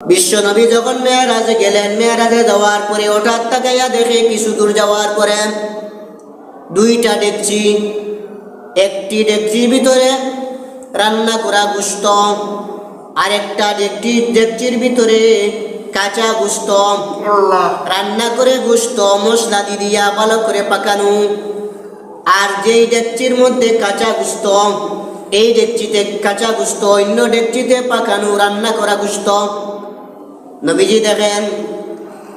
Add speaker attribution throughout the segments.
Speaker 1: বিশ্ব নবী যখন মেয়েরাজে গেলেন মেয়েরাজে যাওয়ার পরে হঠাৎ তাকাইয়া দেখে কিছু দূর যাওয়ার পরে দুইটা ডেকচি একটি ডেকচির ভিতরে রান্না করা গুস্ত আরেকটা ডেকচি ডেকচির ভিতরে কাঁচা গুস্ত। রান্না করে গুস্ত মশলা দি দিয়া ভালো করে পাকানো। আর যেই ডেকচির মধ্যে কাঁচা গুস্ত এই ডেকচিতে কাঁচা গুস্ত অন্য ডেকচিতে পাকানো রান্না করা গুস্ত। নবীজি দেখেন,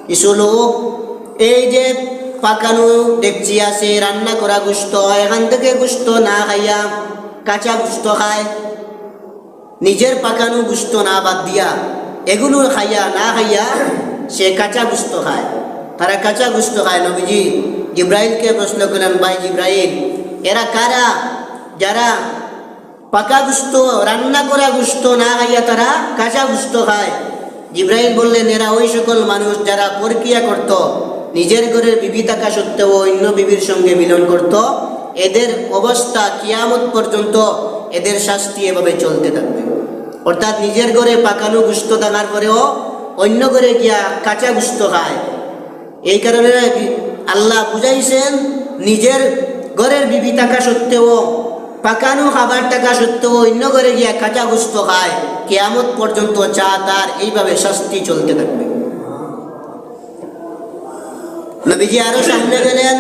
Speaker 1: কিছু লোক এই যে পাকানো ডেকচি আছে, রান্না করা গুস্ত, এখান থেকে গুস্ত না খাইয়া কাঁচা গুস্ত খায়। নিজের পাকানো গুস্ত না বাদ দিয়া এগুলো খাইয়া না খাইয়া সে কাঁচা গুস্ত খায়। তারা কাঁচা গুস্ত খায়, নবীজি জিব্রাইলকে প্রশ্ন করলেন, ভাই জিব্রাইল, এরা কারা? যারা পাকা গুস্ত, রান্না করা গুস্ত না খাইয়া তারা কাঁচা গুস্ত খায়। জিব্রাইল বললেন, এরা ওই সকল মানুষ যারা প্রক্রিয়া করত, নিজের ঘরের বিবি থাকা সত্ত্বেও অন্য বিবির সঙ্গে মিলন করত, এদের অবস্থা কিয়ামত পর্যন্ত এদের শাস্তি এভাবে চলতে থাকবে। অর্থাৎ নিজের ঘরে পাকানো গুস্ত থাকার পরেও অন্য ঘরে গিয়া কাঁচা গুস্ত খায়। এই কারণে আল্লাহ বুঝাইছেন, নিজের ঘরের বিবি থাকা সত্ত্বেও পাকানো খাবার টাকা সত্ত্বেও অন্য ঘরে গিয়া কাঁচা গুস্ত খায়, কেয়ামত পর্যন্ত চা তার এইভাবে শাস্তি চলতে থাকবে। নবীজি আরও সামনে গেলেন,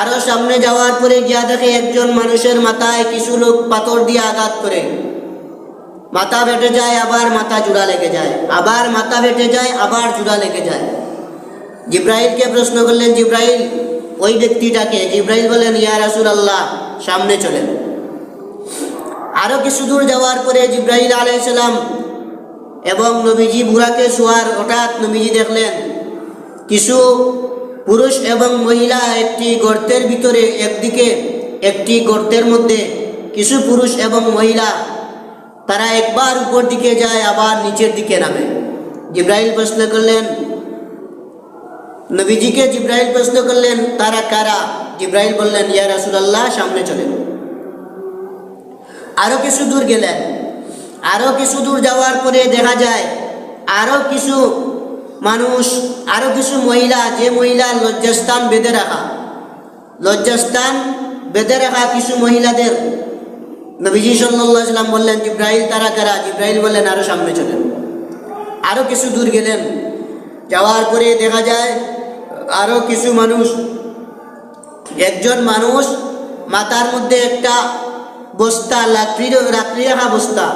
Speaker 1: আরও সামনে যাওয়ার পরে গিয়া দেখে একজন মানুষের মাথায় কিছু লোক পাথর দিয়ে আঘাত করে। মাথা ফেটে যায়, আবার মাথা জুড়া লেগে যায়, আবার মাথা ফেটে যায়, আবার জুড়া লেগে যায়। জিব্রাইলকে প্রশ্ন করলেন জিব্রাহিল ওই ব্যক্তিটাকে? জিব্রাইল বলেন, ইয়া রাসুল আল্লাহ সামনে চলেন। আরও কিছু দূর যাওয়ার পরে জিব্রাহিল আলাইসালাম এবং নবীজি বুড়াকে শোয়ার, হঠাৎ নবীজি দেখলেন, কিছু পুরুষ এবং মহিলা একটি গর্তের ভিতরে, একদিকে একটি গর্তের মধ্যে কিছু পুরুষ এবং মহিলা, তারা একবার উপর দিকে যায়, আবার নিচের দিকে নামে। জিব্রাইল প্রশ্ন করলেন, নবীজিকে জিব্রাহিল প্রশ্ন করলেন, তারা কারা? জিব্রাহিল বললেন, ইয়া রাসুলাল্লাহ, সামনে চলেন। আরও কিছু দূর গেলেন। আরও কিছু দূর যাওয়ার পরে দেখা যায়, আরও কিছু মানুষ, আরও কিছু মহিলা, যে মহিলা লজ্জাস্থান বেঁধে রাখা। লজ্জাস্থান বেঁধে রাখা কিছু মহিলাদের। নবীজি সাল্লাম বললেন, জিব্রাইল তারা কারা? জিব্রাইল বললেন, আরও সামনে চলেন। আরও কিছু দূর গেলেন। যাওয়ার পরে দেখা যায়, আরও কিছু মানুষ, একজন মানুষ মাথার মধ্যে একটা বস্তা, লাকড়ির, লাকড়ি রাখা বস্তা।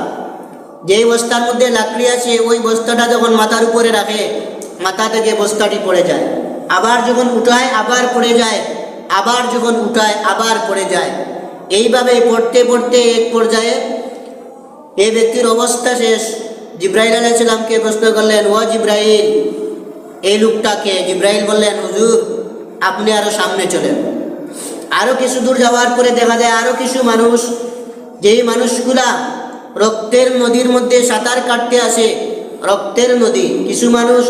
Speaker 1: যেই বস্তার মধ্যে লাকড়ি আছে, ওই বস্তাটা যখন মাথার উপরে রাখে, মাথা থেকে বস্তাটি পড়ে যায়। আবার যখন উঠায়, আবার পড়ে যায়। আবার যখন উঠায়, আবার পড়ে যায়। এইভাবে পড়তে পড়তে এক পর্যায়ে এই ব্যক্তির অবস্থা শেষ। জিব্রাইল আলাইসালামকে প্রশ্ন করলেন, ও জিব্রাইল, এই লোকটাকে জিব্রাইল বললেন, হুজুর, আপনি আরও সামনে চলেন। আরও কিছু দূর যাওয়ার পরে দেখা যায়, আরও কিছু মানুষ, যেই মানুষগুলা রক্তের নদীর মধ্যে সাঁতার কাটতে আসে, রক্তের নদী। কিছু মানুষ,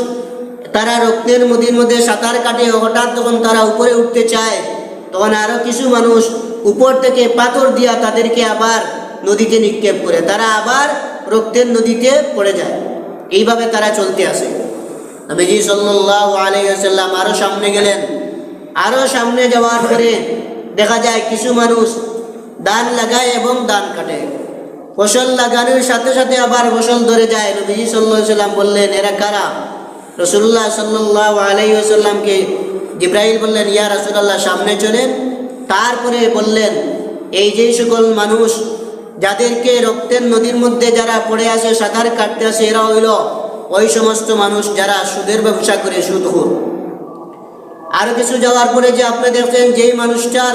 Speaker 1: তারা রক্তের নদীর মধ্যে সাঁতার কাটে, হঠাৎ যখন তারা উপরে উঠতে চায়, তখন আরও কিছু মানুষ উপর থেকে পাথর দিয়া তাদেরকে আবার নদীতে নিক্ষেপ করে। তারা আবার রক্তের নদীতে পড়ে যায়। এইভাবে তারা চলতে আসে। নবীজি সাল্লাহ আলাইসাল্লাম আরও সামনে গেলেন। আরও সামনে যাওয়ার পরে দেখা যায় কিছু মানুষ ধান লাগায় এবং ধান কাটে। ফসল লাগানোর সাথে সাথে আবার ফসল ধরে যায়। নবীজি সাল্লাহ সাল্লাম বললেন, এরা কারা? রসুল্লাহ সাল্লাহ আলাইসাল্লামকে জিব্রাহিল বললেন, ইয়া রসুল্লাহ সামনে চলেন। তারপরে বললেন, এই যে সকল মানুষ যাদেরকে রক্তের নদীর মধ্যে যারা পড়ে আসে সাঁতার কাটতে আসে এরা হইল ওই সমস্ত মানুষ যারা সুদের ব্যবসা করে সুদঘুর আরও কিছু যাওয়ার পরে যে আপনি দেখছেন, যেই মানুষটার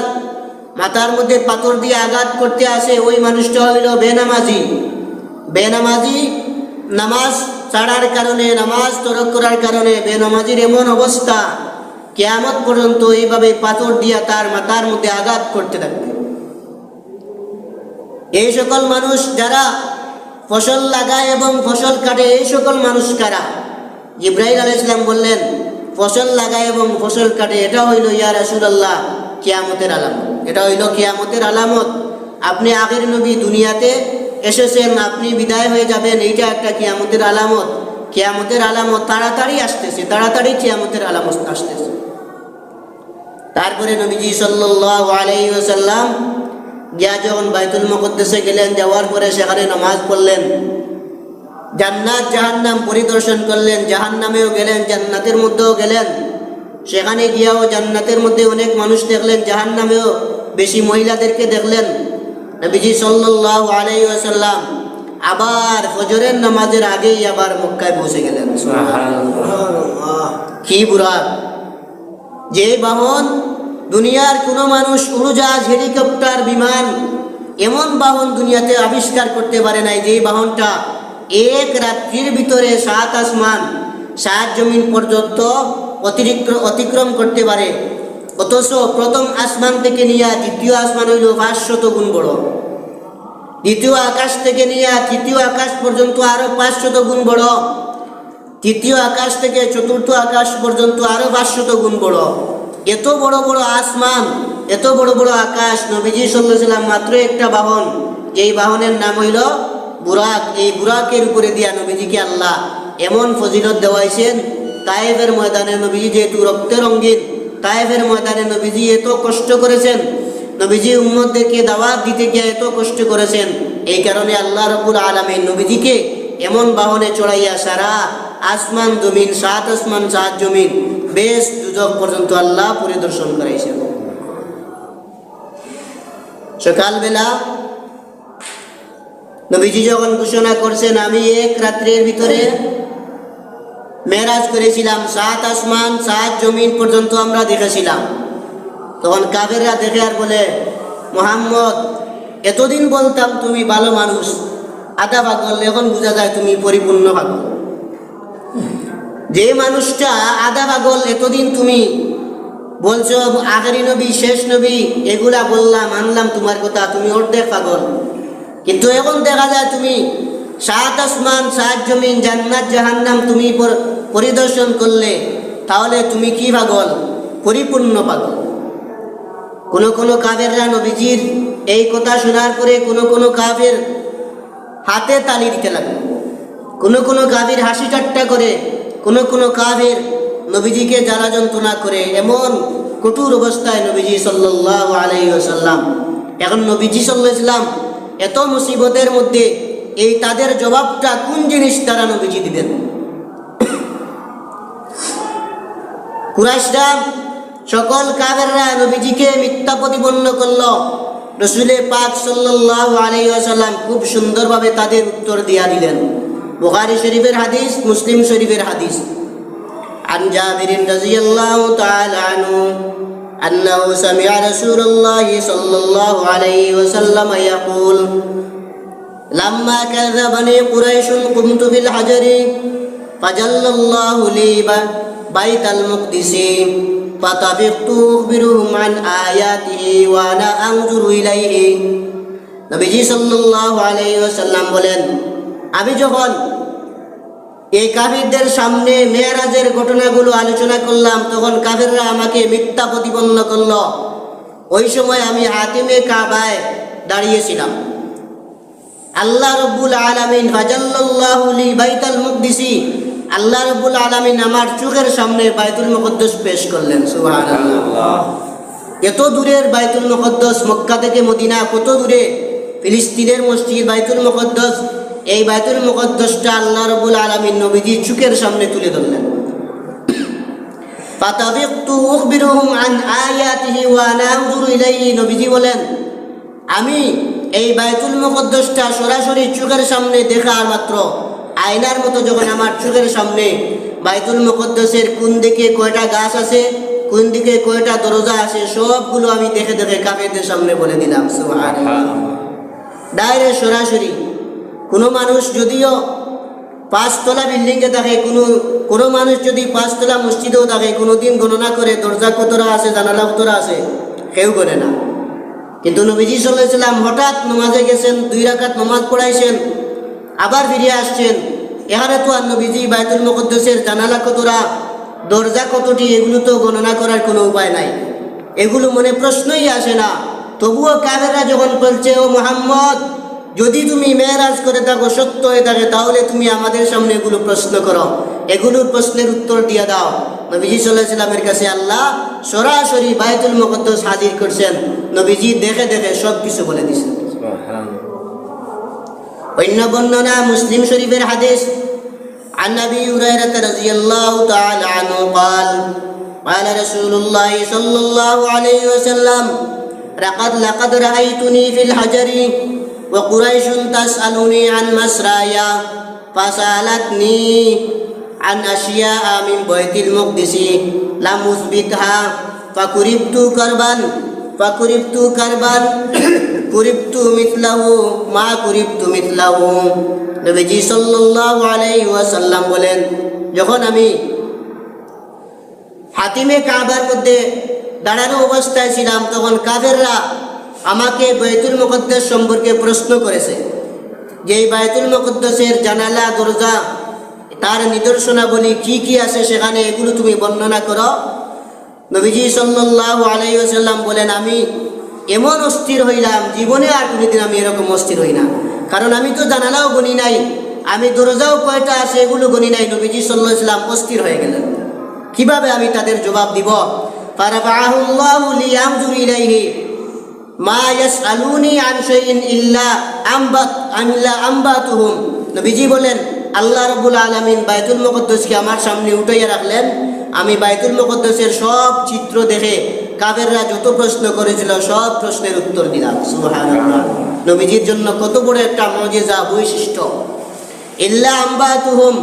Speaker 1: মাথার মধ্যে পাথর দিয়ে আঘাত করতে আসে, ওই মানুষটা হইল বেনামাজি। বেনামাজি নামাজ ছাড়ার কারণে, নামাজ তরক করার কারণে বেনামাজির এমন অবস্থা, কেয়ামত পর্যন্ত এইভাবে পাথর দিয়া তার মাথার মধ্যে আঘাত করতে থাকবে। এই সকল মানুষ যারা ফসল লাগায় এবং ফসল কাটে, এই সকল মানুষ কারা? ইব্রাহিম আলাইসলাম বললেন ফসল লাগায় এবং ফসল কাটে, এটা হইল ইয়া রাসুলাল্লাহ, কিয়ামতের আলামত। এটা হইল কিয়ামতের আলামত। আপনি আগের নবী দুনিয়াতে এসেছেন, আপনি বিদায় হয়ে যাবেন, এইটা একটা কিয়ামতের আলামত। কিয়ামতের আলামত তাড়াতাড়ি আসতেছে, তাড়াতাড়ি কিয়ামতের আলামত আসতেছে। তারপরে নবীজি ওয়াসাল্লাম গিয়া যখন বাইতুল মুকদ্দাসে গেলেন, যাওয়ার পরে সেখানে নামাজ পড়লেন। জান্নাত জাহান্নাম পরিদর্শন করলেন জাহান্নামেও গেলেন জান্নাতের মধ্যেও গেলেন। সেখানে গিয়াও জান্নাতের মধ্যে অনেক মানুষ দেখলেন জাহান্নামেও বেশি মহিলাদেরকে দেখলেন। নবীজি সাল্লাল্লাহু আলাইহি ওয়াসাল্লাম আবার ফজরের নামাজের আগেই আবার মক্কায় পৌঁছে গেলেন। কি বুড়া। যে বাহন দুনিয়ার কোনো মানুষ উড়োজাহাজ হেলিকপ্টার বিমান এমন বাহন দুনিয়াতে আবিষ্কার করতে পারে নাই যে বাহনটা এক রাত্রির ভিতরে সাত আসমান, সাত জমিন পর্যন্ত অতিরিক্ত অতিক্রম করতে পারে। অথচ প্রথম আসমান থেকে নিয়ে দ্বিতীয় আসমান হইল পাঁচশত গুণ বড়। দ্বিতীয় আকাশ থেকে নিয়ে তৃতীয় আকাশ পর্যন্ত আরও পাঁচশত গুণ বড়। তৃতীয় আকাশ থেকে চতুর্থ আকাশ পর্যন্ত আরও পাঁচশত গুণ বড়। এত বড় বড় আসমান, এত বড় বড় আকাশ নবীজি সাল্লাম মাত্র একটা বাহন। এই বাহনের নাম হইল বুরাক, এই বুরাকের উপরে দিয়া নবীজিকে আল্লাহ এমন ফজিলত দেওয়াইছেন তায়েবের ময়দানে নবীজি যেহেতু রক্তের রঙ্গিন তায়েবের ময়দানে নবীজি এত কষ্ট করেছেন, নবীজি উম্মদদেরকে দাওয়াত দিতে গিয়ে এত কষ্ট করেছেন, এই কারণে আল্লাহ রবুল আলমী নবীজিকে এমন বাহনে চড়াইয়া সারা আসমান জমিন, সাত আসমান, সাত জমিন, বেশ দুজক পর্যন্ত আল্লাহ পরিদর্শন করাইছেন। সকালবেলা নবীজি যখন ঘোষণা করছেন, আমি এক রাত্রের ভিতরে মেরাজ করেছিলাম, সাত আসমান, সাত জমিন পর্যন্ত আমরা দেখেছিলাম। তখন কাবেররা দেখে আর বলে, মোহাম্মদ, এতদিন বলতাম তুমি ভালো মানুষ আধা পাগল, এখন বোঝা যায় তুমি পরিপূর্ণ পাগল। যে মানুষটা আধা পাগল, এতদিন তুমি বলছো আগেরি নবী, শেষ নবী, এগুলা বললাম, আনলাম তোমার কথা, তুমি অর্ধেক পাগল। কিন্তু এখন দেখা যায় তুমি সাত আসমান, সাত জমিন, জান্নাত, জাহান্নাম তুমি পরিদর্শন করলে তাহলে তুমি কি পাগল? পরিপূর্ণ পাগল। কোন কোন কাবেররা নবীজির এই কথা শোনার পরে কোন কোন কাবের হাতে তালি দিতে লাগল। কোন কোন কাবির হাসি ঠাট্টা করে, কোন কোন কাবের নবীজিকে জ্বালা যন্ত্রণা করে, এমন কঠোর অবস্থায় নবীজি সাল্লাল্লাহু আলাইহি ওয়াসাল্লাম। এখন নবীজি সাল্লাল্লাহু আলাইহি সাল্লাম এত মুসিবতের মধ্যে এই তাদের জবাবটা কোন জিনিস তারা নবীজি দিবেন কুরাইশরা সকল কাবেররা নবীজিকে মিথ্যা প্রতিপন্ন করল রসুলে পাক সাল্লাল্লাহু আলাইহি ওয়াসাল্লাম খুব সুন্দরভাবে তাদের উত্তর দিয়া দিলেন বুখারী শরীফের হাদিস মুসলিম শরীফের হাদিস عن جابر رضي الله تعالى عنه أنه سمع رسول الله صلى الله عليه وسلم يقول لما كذبني قريش قمت بالحجر فجل الله لي ب- بيت المقدس فطفقت أخبرهم عن آياته وأنا أنظر إليه নবীজি সাল্লাল্লাহু আলাইহি ওয়াসাল্লাম বলেন আমি যখন এই কাফিরদের সামনে মেয়েরাজের ঘটনাগুলো আলোচনা করলাম, তখন কাফিররা আমাকে মিথ্যা প্রতিপন্ন করল। ওই সময় আমি হাতিমে কাবায় দাঁড়িয়েছিলাম। আল্লাহ রব্বুল আলামিন ফাজাল্লাহু লি বাইতুল মুকদ্দিসি, আল্লাহ রব্বুল আলামিন আমার চোখের সামনে বাইতুল মুকদ্দাস পেশ করলেন এত দূরের বাইতুল মুকদ্দাস মক্কা থেকে মদিনা, কত দূরে? ফিলিস্তিনের মসজিদ বাইতুল মুকদ্দাস এই বাইতুল মুকদ্দাসটা আল্লাহ রব্বুল আলামিন নবীজি চোখের সামনে তুলে ধরলেন। নবীজি বলেন, আমি এই বাইতুল মুকদ্দাসটা সরাসরি চোখের সামনে দেখার মাত্র। আয়নার মতো যখন আমার চোখের সামনে বাইতুল মুকদ্দাসের কোন দিকে কয়টা গাছ আছে, কোন দিকে কয়টা দরজা আছে, সবগুলো আমি দেখে দেখে কাফেরদের সামনে বলে দিলাম ডাইরেক্ট সরাসরি কোনো মানুষ যদিও পাঁচতলা বিল্ডিংয়ে থাকে, কোনো কোনো মানুষ যদি পাঁচতলা মসজিদেও থাকে কোনো দিন গণনা করে দরজা কতরা আছে, জানালা কতরা আছে, কেউ করে না। কিন্তু নবীজি সাল্লাম হঠাৎ নমাজে গেছেন, দুই রাখাত নমাজ পড়াইছেন, আবার ফিরে আসছেন। এখানে তো আর নবীজি বাইতুল মুকদ্দাসের জানালা কতরা, দরজা কতটি, এগুলো তো গণনা করার কোনো উপায় নাই। এগুলো মনে প্রশ্নই আসে না। তবুও কাবেরা যখন বলছে, ও মোহাম্মদ যদি তুমি মেয়েরাজ করে থাকো সত্য হয়ে থাকে তাহলে তুমি আমাদের সামনে এগুলো প্রশ্ন করো এগুলোর প্রশ্নের উত্তর দিয়ে দাও নবীজি সাল্লাহ সাল্লামের কাছে আল্লাহ সরাসরি বায়তুল মুকদ্দস হাজির করছেন নবীজি দেখে দেখে সব কিছু বলে দিছেন অন্য বর্ণনা মুসলিম শরীফের হাদিস عن ابي هريره رضي الله تعالى عنه قال قال رسول الله صلى الله عليه وسلم لقد لقد رايتني في الحجر وقريش تسالني عن مسرايا فسالتني عن اشياء من بيت المقدس لم اثبتها فكربت كربا فكربت كربا كربت مثله ما كربت مثله নবীজি সাল্লাল্লাহু আলাইহি ওয়াসাল্লাম বলেন যখন আমি হাতিমে কাবার মধ্যে দাঁড়ানো অবস্থায় ছিলাম তখন কাফেররা আমাকে বাইতুল মুকদ্দাস সম্পর্কে প্রশ্ন করেছে। যে এই বাইতুল মুকদ্দাসের জানালা, দরজা, তার নিদর্শনাবলী কি কি আছে সেখানে এগুলো তুমি বর্ণনা করো। নবীজি সাল্লাল্লাহু আলাইহি ওয়াসাল্লাম বলেন, আমি এমন অস্থির হইলাম, জীবনে আর কোনোদিন আমি এরকম অস্থির হই না। কারণ আমি তো জানালাও গনি নাই, আমি দরজাও কয়টা আছে এগুলো গনি নাই। নবীজি সাল্লাহ সাল্লাম অস্থির হয়ে গেলেন। কীভাবে আমি তাদের জবাব দিব? লিয়ামজুর ইলাইহি। মা ইয়াসআলুনি আন শাইইন ইল্লা আমবাত আমিলা আমবাতুহুম। নবীজি বলেন, আল্লাহ রাব্বুল আলামিন বাইতুল মুকদ্দাসকে আমার সামনে উঠাইয়া রাখলেন। আমি বাইতুল মুকদ্দাসের সব চিত্র দেখে কাবেররা যত প্রশ্ন করেছিল, সব প্রশ্নের উত্তর দিলাম। নবীজির জন্য কত বড় একটা মজেজা, বৈশিষ্ট্য। ইল্লা আম্বাতুহুম।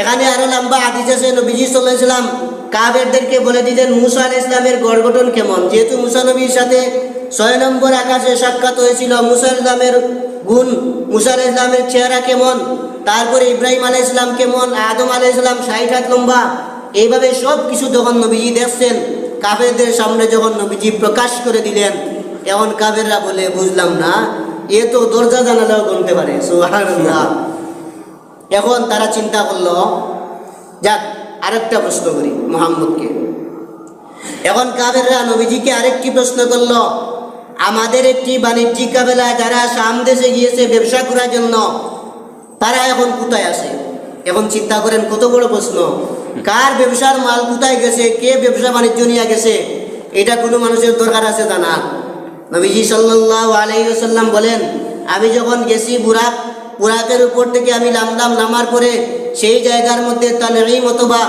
Speaker 1: এখানে আরও লম্বা হাদিস আছে, নবীজি ইসলাম কাবেরদেরকে বলে দিলেন মুসা আল ইসলামের গড় গঠন কেমন? যেহেতু মুসা নবীর সাথে ছয় নম্বর আকাশে সাক্ষাৎ হয়েছিল মুসা ইসলামের গুণ মুসা আল ইসলামের চেহারা কেমন? তারপরে ইব্রাহিম আলাহ ইসলাম কেমন? আদম আলাহ ইসলাম ষাট হাত লম্বা। এইভাবে সব কিছু যখন নবীজি দেখছেন, কাফেরদের সামনে যখন নবীজি প্রকাশ করে দিলেন এখন কাফেররা বলে, বুঝলাম না, এ তো দরজা জানালাও গুনতে পারে। এখন তারা চিন্তা করল, যাক, আরেকটা প্রশ্ন করি মোহাম্মদকে। এখন কাবেররা নবীজিকে আরেকটি প্রশ্ন করল আমাদের একটি বাণিজ্যিক কাবেলা যারা সাম দেশে গিয়েছে, ব্যবসা করার জন্য, তারা এখন কোথায় আসে এখন চিন্তা করেন, কত বড় প্রশ্ন। কার ব্যবসার মাল কোথায় গেছে? কে ব্যবসা বাণিজ্য নিয়ে গেছে? এটা কোনো মানুষের দরকার আছে জানা নবীজি সাল্লাহ আলাইসাল্লাম বলেন, আমি যখন গেছি বুরাক, বুরাকের উপর থেকে আমি নামলাম, নামার পরে সেই জায়গার মধ্যে তানঈম অথবা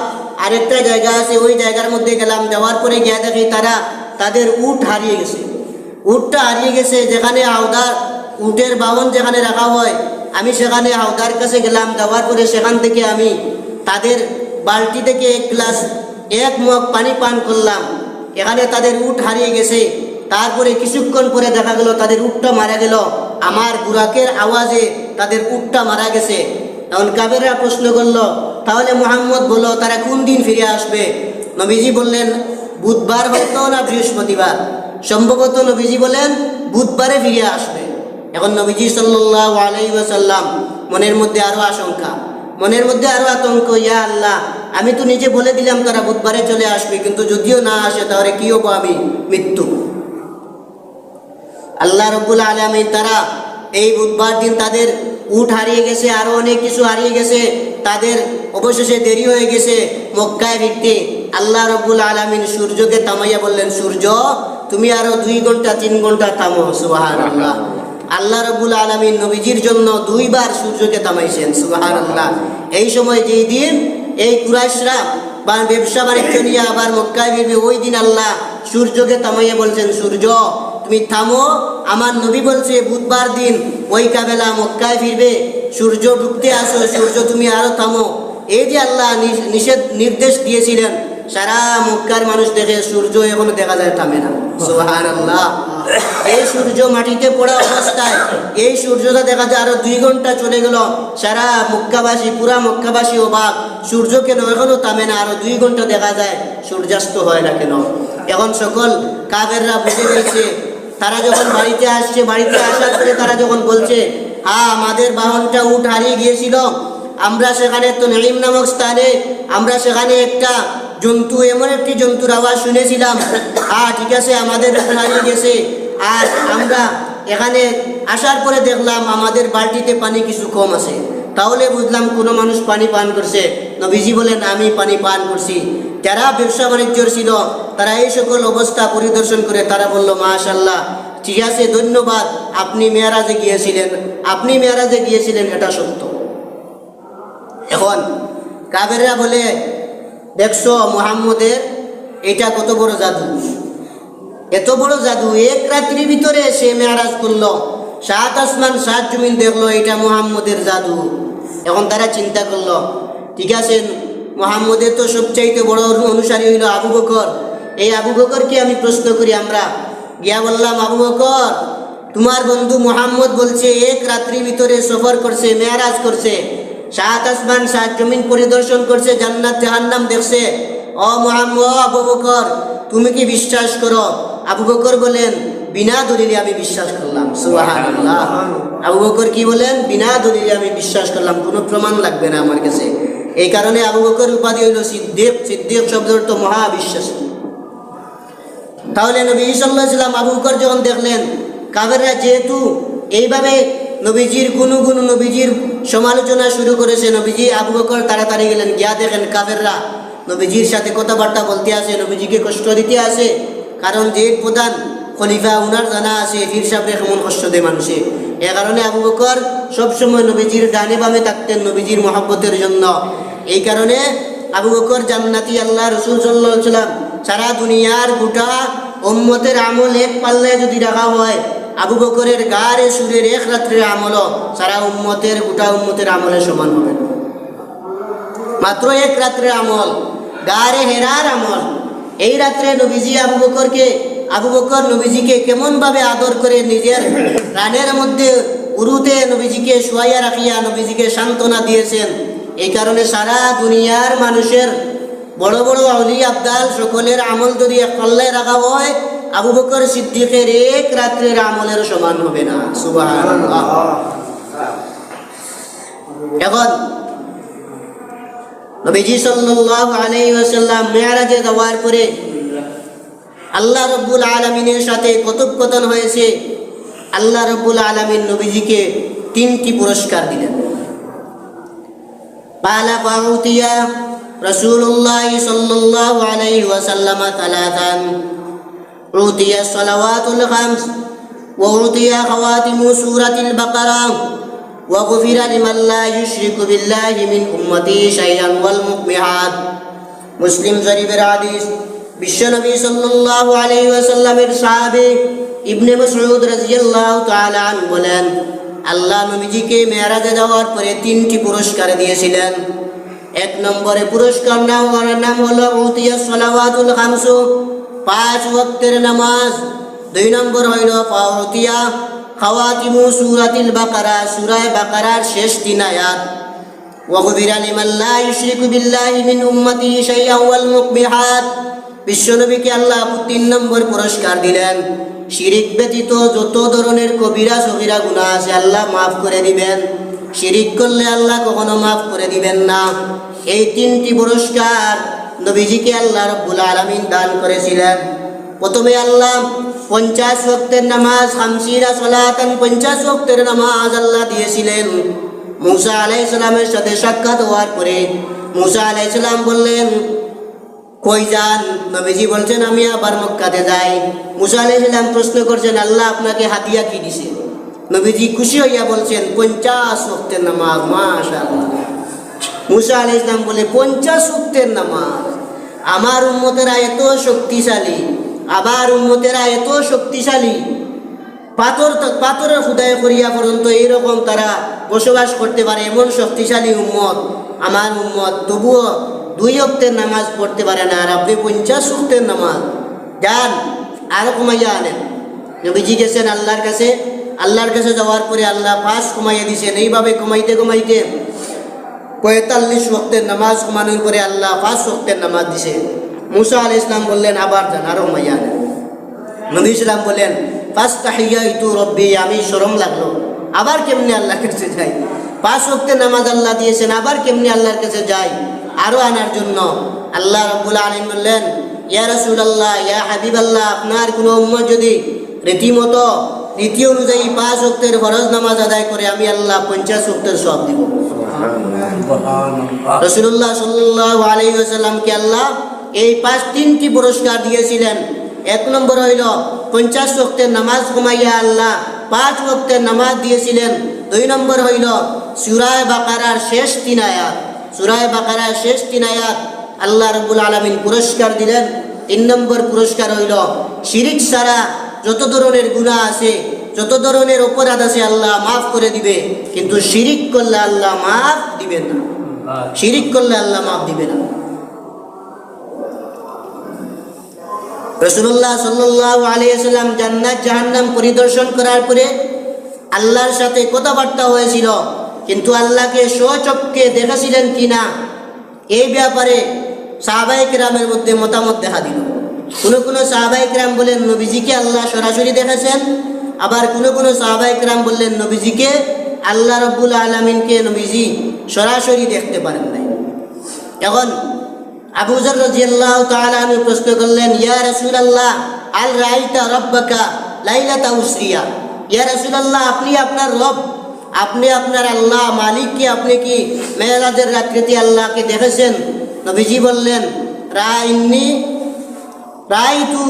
Speaker 1: আরেকটা জায়গা আছে, ওই জায়গার মধ্যে গেলাম, যাওয়ার পরে গিয়ে দেখি তারা তাদের উঠ হারিয়ে গেছে। উটটা হারিয়ে গেছে, যেখানে আওদার উটের বাহন যেখানে রাখা হয়, আমি সেখানে আওদার কাছে গেলাম। যাওয়ার পরে সেখান থেকে আমি তাদের বালতি থেকে এক গ্লাস, এক মগ পানি পান করলাম। এখানে তাদের উট হারিয়ে গেছে। তারপরে কিছুক্ষণ পরে দেখা গেল, তাদের উটটা মারা গেল। আমার বুরাকের আওয়াজে তাদের উটটা মারা গেছে। তখন কাবেরা প্রশ্ন করল, তাহলে মোহাম্মদ বলল তারা কোন দিন ফিরে আসবে? নবীজি বললেন, বুধবার হয়তো না বৃহস্পতিবার। সম্ভবত নবীজি বলেন, বুধবারে ফিরে আসবে। এখন নবীজি সাল্লাহ আলাইসাল্লাম মনের মধ্যে আরও আশঙ্কা। মনের মধ্যে আরও আতঙ্ক, ইয়া আল্লাহ, আমি তো নিজে বলে দিলাম তারা বুধবারে চলে আসবে, কিন্তু যদিও না আসে, তাহলে কি হব আমি? মৃত্যু। আল্লাহ রব্বুল আলমী তারা এই বুধবার দিন তাদের উঠ হারিয়ে গেছে, আরও অনেক কিছু হারিয়ে গেছে, তাদের অবশেষে দেরি হয়ে গেছে, মক্কায় ফিরতে। আল্লাহ রব্বুল আলমিন সূর্যকে তামাইয়া বললেন, সূর্য তুমি আরও দুই ঘণ্টা, তিন ঘণ্টা থামো সুবাহান আল্লাহ আল্লাহ রব্বুল আলমিন নবীজির জন্য দুইবার সূর্যকে থামাইছেন সুবাহান আল্লাহ এই সময় যেই দিন এই কুরাইশরা বা ব্যবসা বাণিজ্য নিয়ে আবার মক্কায় ফিরবে ওই দিন আল্লাহ সূর্যকে থামাইয়া বলছেন, সূর্য, তুমি থামো। আমার নবী বলছে, বুধবার দিন ওই কাবেলা মক্কায় ফিরবে। সূর্য ডুবতে আসো, সূর্য তুমি আরও থামো। এই যে আল্লাহ নিষেধ নির্দেশ দিয়েছিলেন সারা মক্কার মানুষ দেখে সূর্য এখনও দেখা যায়, থামে না। সুহান আল্লাহ এই সূর্য মাটিতে পড়া অবস্থায়, এই সূর্যটা দেখা যায় আরও দুই ঘণ্টা চলে গেল। সারা মক্কাবাসী, পুরা মক্কাবাসী অবাক। সূর্য কেন এখনও থামে না? আরও দুই ঘণ্টা দেখা যায়, সূর্যাস্ত হয় না কেন? এখন সকল কাবেররা বুঝে গেছে তারা যখন বাড়িতে আসছে, বাড়িতে আসার পরে তারা যখন বলছে হ্যাঁ আমাদের বাহনটা উঠ হারিয়ে গিয়েছিল। আমরা সেখানে তো নলিম নামক স্থানে, আমরা সেখানে একটা জন্তু, এমন একটি জন্তুর আওয়াজ শুনেছিলাম। হ্যাঁ ঠিক আছে, আমাদের হারিয়ে গেছে। আর আমরা এখানে আসার পরে দেখলাম আমাদের বালতিতে পানি কিছু কম আছে। তাহলে বুঝলাম কোনো মানুষ পানি পান করছে। নবীজি বলেন, আমি পানি পান করছি। যারা ব্যবসা বাণিজ্যর ছিল, তারা এই সকল অবস্থা পরিদর্শন করে তারা বলল মাশাল্লাহ ঠিক আছে, ধন্যবাদ। আপনি মেয়ারাজে গিয়েছিলেন। আপনি মেয়ারাজে গিয়েছিলেন, এটা সত্য। এখন কাবেরা বলে দেখছ, মোহাম্মদের, এটা কত বড় জাদু। এত বড় জাদু, এক রাত্রির ভিতরে সে মেয়ারাজ করল। সাত আসমান, সাত জমিন দেখল, এটা মোহাম্মদের জাদু। এখন তারা চিন্তা করল, ঠিক আছে, মোহাম্মদের তো সবচাইতে বড় অনুসারী হইল আবু বকর। এই আবু বকরকে আমি প্রশ্ন করি আমরা। গিয়া বললাম, আবু বকর, তোমার বন্ধু মোহাম্মদ বলছে, এক রাত্রির ভিতরে সফর করছে, মেয়ারাজ করছে। সাত আসমান সাত জমিন পরিদর্শন করছে জান্নাত জাহান্নাম দেখছে। ও মোহাম্মদ আবু বকর তুমি কি বিশ্বাস করো? আবু বকর বলেন বিনা দলিলে আমি বিশ্বাস করলাম। সুবহানাল্লাহ। আবু বকর কি বলেন? বিনা দলিলে আমি বিশ্বাস করলাম কোনো প্রমাণ লাগবে না আমার কাছে। এই কারণে আবু বকর উপাধি হইল সিদ্দিক। সিদ্দিক শব্দ অর্থ মহাবিশ্বাস। তাহলে নবী সাল্লাহ সাল্লাম আবু বকর যখন দেখলেন কাবেররা যেহেতু এইভাবে নবীজির গুনু গুনু নবীজির সমালোচনা শুরু করেছে। নবীজি আবু বকর তাড়াতাড়ি গেলেন। গিয়া দেখেন কাবেররা নবীজির সাথে কথাবার্তা বলতে আসে, নবীজিকে কষ্ট দিতে আসে। কারণ যে প্রধান খলিফা, উনার জানা আছে ফির সাহেবরে কেমন কষ্ট দেয় মানুষে। এ কারণে আবু বকর সবসময় নবীজির ডানে বামে থাকতেন নবীজির মহাব্বতের জন্য। এই কারণে আবু বকর জান্নাতি আল্লাহ রসুল সাল্লাহ সারা দুনিয়ার গোটা উম্মতের আমল এক পাল্লায় যদি রাখা হয় আবু বকরের গাড়ে সুরের এক রাত্রের আমল সারা উম্মতের, গোটা উম্মতের আমলে সমান হবে। মাত্র এক রাত্রের আমল গারে হেরার আমল এই রাত্রে নবীজি আবু বকরকে, আবু বকর নবীজিকে কেমনভাবে আদর করে নিজের রানের মধ্যে উরুতে নবীজিকে শুয়াইয়া রাখিয়া নবীজিকে সান্ত্বনা দিয়েছেন, এই কারণে সারা দুনিয়ার মানুষের বড় বড় অলি আবদাল সকলের আমল যদি পাল্লায় রাখা হয় আবু বকর সিদ্দিকের এক রাত্রের আমলের সমান হবে না। সুবাহ এখন নবীজি সাল্লাল্লাহু আলাইহি ওয়াসাল্লাম মেয়ারাজে যাওয়ার পরে আল্লাহ রব্বুল আলমিনের সাথে কথোপকথন হয়েছে। আল্লাহ রব্বুল আলমিন নবীজিকে তিনটি পুরস্কার দিলেন। পালা পাউতিয়া রসুল্লাহ সাল্লাল্লাহু আলাইহি ওয়াসাল্লাম তালাতান। أعطي الصلوات الخمس وأعطي خواتم سورة البقرة وغفر لمن لا يشرك بالله من أمتي شيئا والمقبحات মুসলিম শরীফের হাদিস বিশ্বনবী সাল্লাল্লাহু আলাইহি ওয়াসাল্লামের সাহাবে ইবনে মাসউদ রাদিয়াল্লাহু তাআলা আনহু বলেন আল্লাহ নবীজিকে মেরাজে যাওয়ার পরে তিনটি পুরস্কার দিয়েছিলেন এক নম্বরে পুরস্কার নাম নাম হলো উতিয়া সলাওয়াতুল খামসু পাঁচ ওয়াক্তের নামাজ দুই নম্বর হইল ফাউতিয়া খাওয়াতিমু সুরাতিল বাকারা সুরায় বাকারার শেষ তিন আয়াত وغفر لمن لا يشرك بالله من أمته شيئا والمقبحات বিশ্বনবীকে আল্লাহ তিন নম্বর পুরস্কার দিলেন শিরিক ব্যতীত যত ধরনের কবিরা সবিরা গুণা আছে আল্লাহ মাফ করে দিবেন শিরিক করলে আল্লাহ কখনো মাফ করে দিবেন না এই তিনটি পুরস্কার নবীজিকে আল্লাহ রব্বুল আলমিন দান করেছিলেন। প্রথমে আল্লাহ পঞ্চাশ ওয়াক্তের নামাজ হামসিরা সলাতান পঞ্চাশ ওয়াক্তের নামাজ আল্লাহ দিয়েছিলেন। মুসা আলাইসালামের সাথে সাক্ষাৎ হওয়ার পরে মুসা আলাইসালাম বললেন, কই যান? নবীজি বলছেন, আমি আবার মক্কাতে যাই। মুসা আলাইসালাম প্রশ্ন করছেন, আল্লাহ আপনাকে হাতিয়া কি দিছে? নবীজি খুশি হইয়া বলছেন, পঞ্চাশ ওক্তের নামাজ, মাশাআল্লাহ। মুসা আলাই ইসলাম বলে, পঞ্চাশ উক্তের নামাজ। আমার উম্মতেরা এত শক্তিশালী আবার উম্মতেরা এত শক্তিশালী। পাথর পাথরের খুদায় করিয়া পর্যন্ত এইরকম তারা বসবাস করতে পারে, এমন শক্তিশালী উম্মত। আমার উম্মত তবুও দুই অক্তের নামাজ পড়তে পারে না, আর আপনি পঞ্চাশ অক্তের নামাজ। যান, আরও কমাইয়া আনেন। নবীজি গেছেন আল্লাহর কাছে? আল্লাহর কাছে যাওয়ার পরে আল্লাহ পাঁচ কমাইয়া দিছেন। এইভাবে কমাইতে কমাইতে পঁয়তাল্লিশ ওক্তের নামাজ কমানোর পরে আল্লাহ পাঁচ ওক্তের নামাজ দিছে। মুসা আল ইসলাম বললেন, আবার কমাইয়া আনেন নবী ইসলাম বলেন পাঁচ তাহিয়া ইতু রব্বি, আমি সরম লাগল। আবার কেমনি আল্লাহ কাছে যাই? পাঁচ ওক্তে নামাজ আল্লাহ দিয়েছেন, আবার কেমনি আল্লাহর কাছে যাই? আরও আনার জন্য। আল্লাহ রব্বুল আলম বললেন, ইয়া রসুল আল্লাহ ইয়া হাবিব আল্লাহ আপনার কোনো উম্মত যদি রীতিমতো নীতি অনুযায়ী পাঁচ অক্টের ফরজ নামাজ আদায় করে, আমি আল্লাহ পঞ্চাশ অক্টের সব দিব। রসুল্লাহ সাল্লাহ আলাইসাল্লামকে আল্লাহ এই পাঁচ তিনটি পুরস্কার দিয়েছিলেন। এক নম্বর হইল পঞ্চাশ ওক্তের নামাজ ঘুমাইয়া আল্লাহ পাঁচ ওক্তের নামাজ দিয়েছিলেন। দুই নম্বর হইল সুরায় বাকারার শেষ তিন আয়াত। সুরায় বাকারার শেষ তিন আয়াত আল্লাহ রবুল আলমিন পুরস্কার দিলেন। তিন নম্বর পুরস্কার হইল শিরিক সারা যত ধরনের গুণা আছে যত ধরনের অপরাধ আছে আল্লাহ মাফ করে দিবে কিন্তু শিরিক করলে আল্লাহ মাফ দিবেন না। শিরিক করলে আল্লাহ মাফ দিবে না। রসুল্লাহ সাল্লাহ আলিয়াল্লাম জান্নাত জাহান্নাম পরিদর্শন করার পরে আল্লাহর সাথে কথাবার্তা হয়েছিল কিন্তু আল্লাহকে স্বচক্ষে দেখেছিলেন কিনা এই ব্যাপারে সাহাবাই কিরামের মধ্যে মতামত দেখা দিল। কোনো কোনো সাহাবাই কিরাম বলেন নবীজিকে আল্লাহ সরাসরি দেখেছেন আবার কোনো কোনো সাহাবাই কিরাম বললেন, নবীজিকে আল্লাহ রব্বুল আলমিনকে নবীজি সরাসরি দেখতে পারেন নাই। এখন আবু জর রাদিয়াল্লাহু তাআলা আনহু প্রশ্ন করলেন, ইয়া রাসূলুল্লাহ, আল রাইতা রাব্বাকা লাইলাতা উসরিয়া? ইয়া রাসূলুল্লাহ, আপনি আপনার রব, আপনি আপনার আল্লাহ মালিককে আপনি কি মেরাজের রাত্রিতে আল্লাহকে দেখেছেন? নবীজি বললেন রাইন্নি রাইতু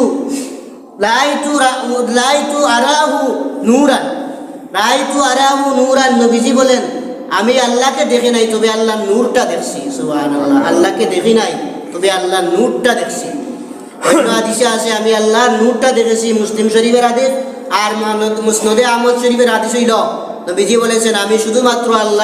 Speaker 1: নবীজি বলেন, আমি আল্লাহকে দেখি নাই, তবে আল্লাহ নূরটা দেখছি। আল্লাহকে দেখি নাই, তবে আল্লাহ নূরটা দেখছি। অন্য আছে, আমি আল্লাহ নূরটা দেখেছি, মুসলিম শরীফের আদেশ আর মুসনদে আহমদ শরীফের আদেশ হইল। নবীজি বলেছেন, আমি শুধুমাত্র আল্লাহ